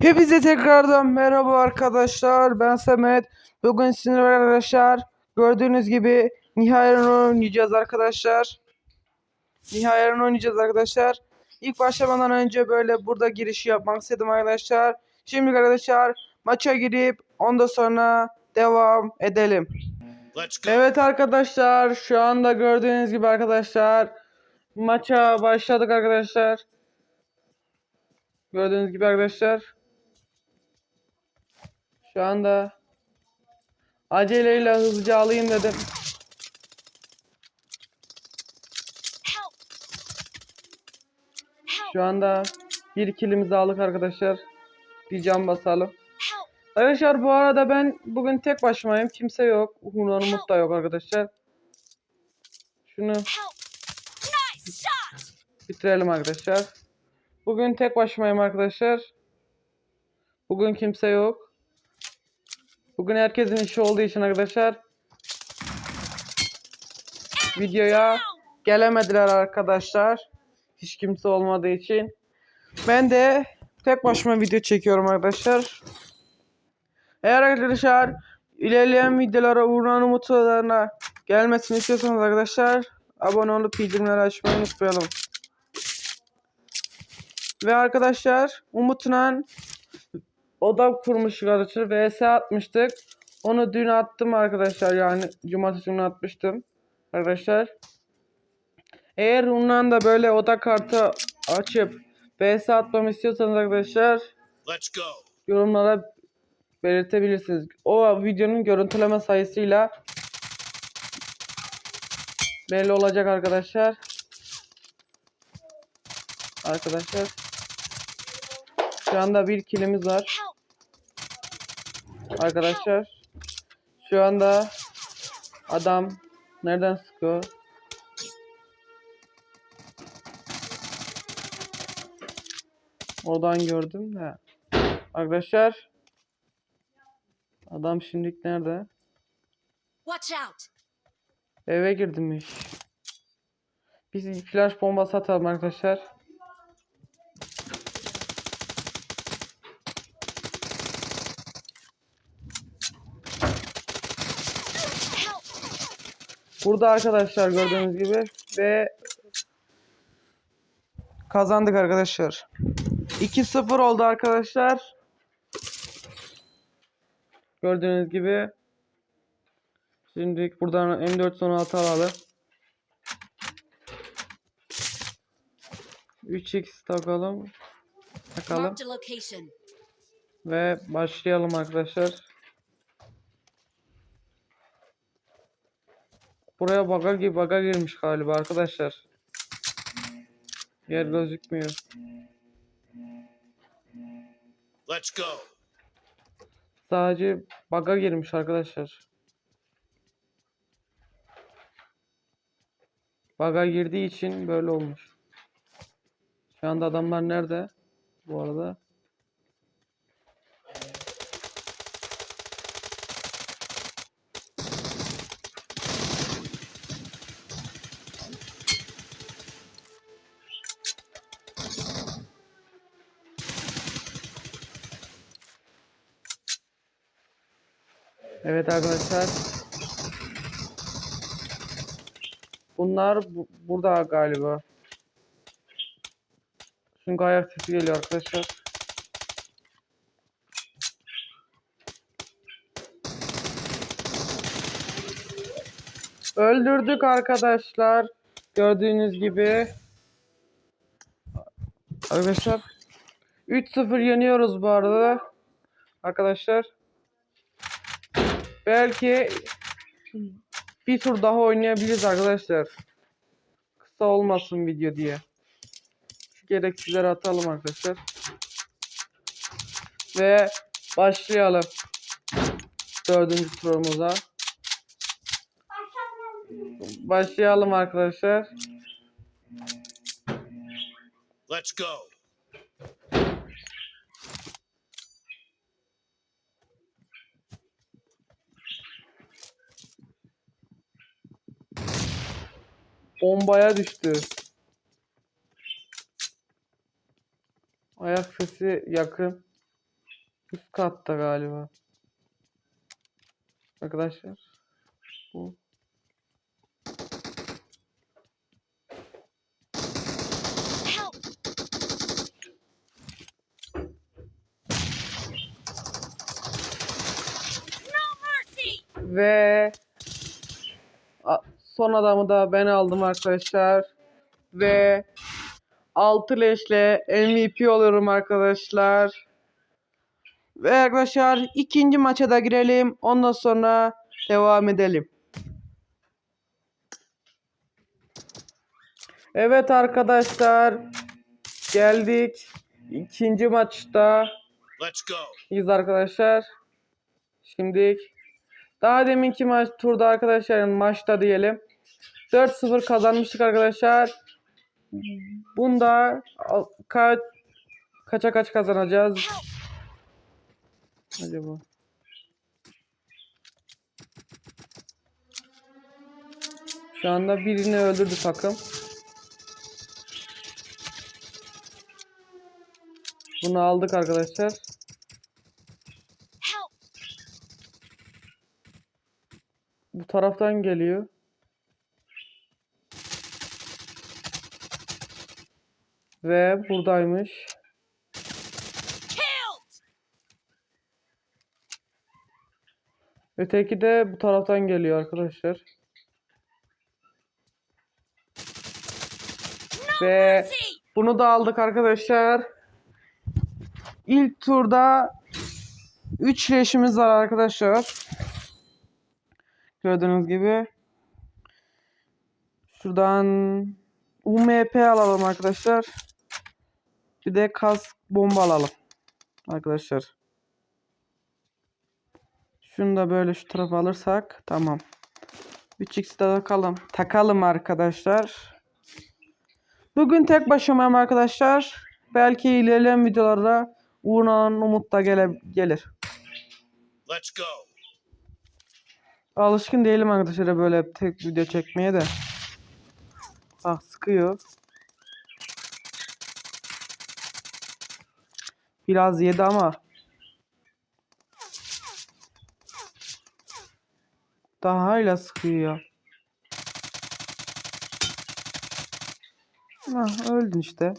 Hepinize tekrardan merhaba arkadaşlar. Ben Samet. Bugün sizinle arkadaşlar gördüğünüz gibi Nihayet oynayacağız arkadaşlar. Nihayet oynayacağız arkadaşlar. İlk başlamadan önce böyle burada girişi yapmak istedim arkadaşlar. Şimdi arkadaşlar maça girip ondan sonra devam edelim. Evet arkadaşlar şu anda gördüğünüz gibi arkadaşlar maça başladık arkadaşlar. Gördüğünüz gibi arkadaşlar. Şu anda aceleyle hızlıca alayım dedim. Şu anda bir kilimizi aldık arkadaşlar. Bir can basalım. Arkadaşlar bu arada ben bugün tek başımayım. Kimse yok. Hunan Umut da yok arkadaşlar. Şunu bitirelim arkadaşlar. Bugün tek başımayım arkadaşlar. Bugün kimse yok. Bugün herkesin işi olduğu için arkadaşlar videoya gelemediler arkadaşlar. Hiç kimse olmadığı için. Ben de tek başıma video çekiyorum arkadaşlar. Eğer arkadaşlar ilerleyen videolara Uğur'un umutlarına gelmesini istiyorsanız arkadaşlar abone olup bildirimleri açmayı unutmayalım. Ve arkadaşlar Umut'la oda kurmuştuk arkadaşlar. VS atmıştık. Onu dün attım arkadaşlar yani cumartesi günü atmıştım. Arkadaşlar. Eğer ondan da böyle oda kartı açıp VS atmamı istiyorsanız arkadaşlar yorumlara belirtebilirsiniz. O videonun görüntüleme sayısıyla belli olacak arkadaşlar. Arkadaşlar şu anda bir kilimiz var! Arkadaşlar. Şu anda adam nereden sıkıyor? Oradan gördüm de. Arkadaşlar adam şimdilik nerede? Watch out! Eve girdimiş. Biz flash bombası atalım arkadaşlar. Burada arkadaşlar gördüğünüz gibi ve kazandık arkadaşlar. 2-0 oldu arkadaşlar. Gördüğünüz gibi. Şimdi buradan M4 sonu alalım. 3x takalım. Takalım ve başlayalım arkadaşlar. Buraya baga gibi baga girmiş galiba arkadaşlar. Yer gözükmüyor. Let's go. Sadece baga girmiş arkadaşlar. Baga girdiği için böyle olmuş. Şu anda adamlar nerede? Bu arada. Evet arkadaşlar. Bunlar bu- burada galiba. Çünkü ayak sesi geliyor arkadaşlar. Öldürdük arkadaşlar. Gördüğünüz gibi. Arkadaşlar. 3-0 yeniyoruz bu arada. Arkadaşlar. Belki bir tur daha oynayabiliriz arkadaşlar. Kısa olmasın video diye. Şu gereksizleri atalım arkadaşlar. Ve başlayalım. Dördüncü turumuza. Başlayalım arkadaşlar. Let's go. Bombaya düştü. Ayak sesi yakın. Üst katta galiba. Arkadaşlar. Bu. Ve A- son adamı da ben aldım arkadaşlar. Ve 6 leşle MVP oluyorum arkadaşlar. Ve arkadaşlar ikinci maça da girelim. Ondan sonra devam edelim. Evet arkadaşlar. Geldik. ikinci maçta. İyiyiz arkadaşlar. Şimdi daha deminki maç turda arkadaşlar maçta diyelim. 4-0 kazanmıştık arkadaşlar. Bunda kaç kaça kaç kazanacağız acaba? Şu anda birini öldürdü takım. Bunu aldık arkadaşlar. Bu taraftan geliyor. Ve buradaymış. Öteki de bu taraftan geliyor arkadaşlar. Ve bunu da aldık arkadaşlar. İlk turda 3 leşimiz var arkadaşlar. Gördüğünüz gibi. Şuradan UMP alalım arkadaşlar. Bir de kask bomba alalım. Arkadaşlar. Şunu da böyle şu tarafa alırsak tamam. 3x'i de takalım. Takalım arkadaşlar. Bugün tek başımayım arkadaşlar. Belki ilerleyen videolarda Uğur'la Umut da gele gelir. Let's go. Alışkın değilim arkadaşlar böyle tek video çekmeye de. Ah sıkıyor. Biraz yedi ama. Daha hala sıkıyor ya. Ah öldün işte.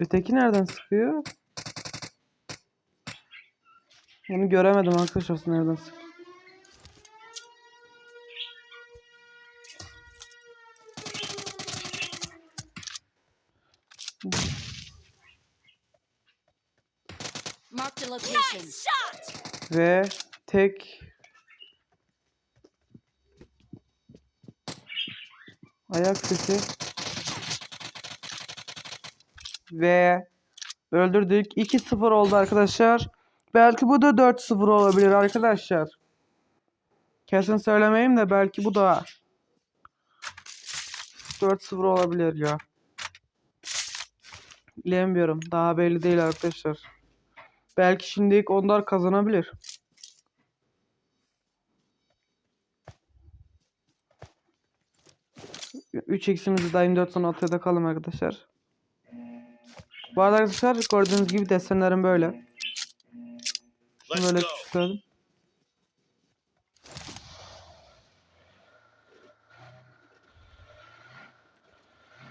Öteki nereden sıkıyor? Onu göremedim arkadaşlar nereden sıkıyor. Mark the location. Nice shot! Ve tek ayak sesi ve öldürdük. 2-0 oldu arkadaşlar. Belki bu da 4-0 olabilir arkadaşlar. Kesin söylemeyeyim de belki bu da 4-0 olabilir ya. Bilemiyorum. Daha belli değil arkadaşlar. Belki şimdilik onlar kazanabilir. 3x'imizi de 24 son altıya takalım arkadaşlar. Bu arada arkadaşlar gördüğünüz gibi desenlerim böyle. Böyle go. küçükledim.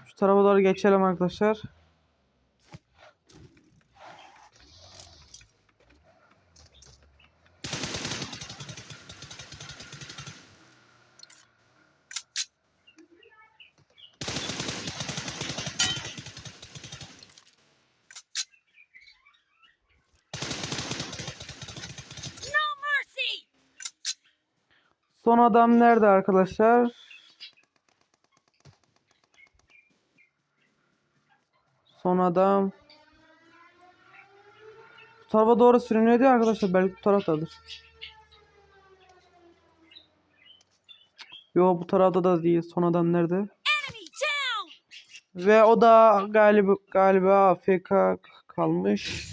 Şu tarafa doğru geçelim arkadaşlar. Son adam nerede arkadaşlar? Son adam. Bu tarafa doğru sürünüyor diyor arkadaşlar. Belki bu taraftadır. Yo bu tarafta da değil. Son adam nerede? Ve o da galiba galiba AFK kalmış.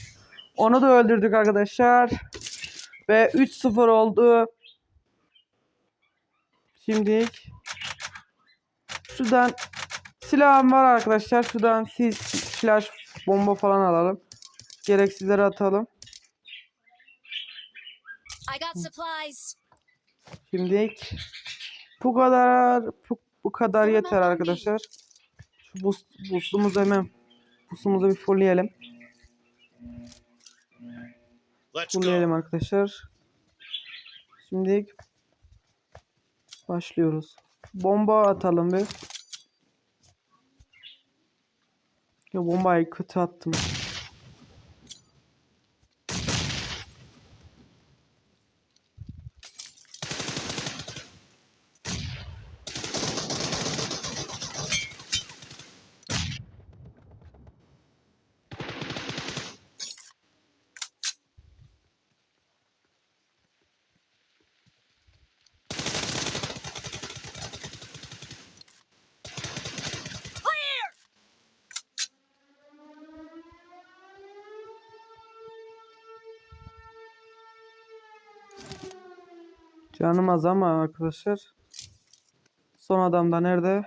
Onu da öldürdük arkadaşlar. Ve 3-0 oldu. Şimdi şuradan silahım var arkadaşlar. Şuradan sis, flash, bomba falan alalım. Gereksizleri atalım. Şimdilik bu kadar bu, bu kadar yeter arkadaşlar. Şu boost, boostumuzu hemen boostumuzu bir fullleyelim. Fullleyelim arkadaşlar. Şimdi başlıyoruz. Bomba atalım bir. Ya bombayı kötü attım. Canım az ama arkadaşlar. Son adam da nerede?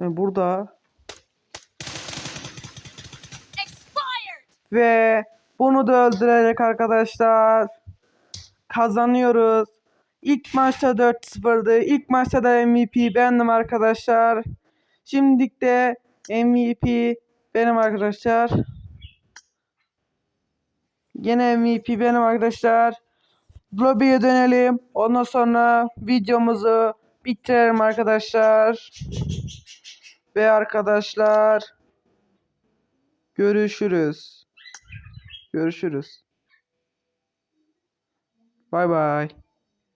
E, Burada Expired! ve bunu da öldürerek arkadaşlar kazanıyoruz. İlk maçta 4-0'dı. İlk maçta da MVP bendim arkadaşlar. Şimdilik de MVP benim arkadaşlar. Yine MVP benim arkadaşlar. Lobby'ye dönelim. Ondan sonra videomuzu bitirelim arkadaşlar. Ve arkadaşlar görüşürüz. Görüşürüz. Bye bye.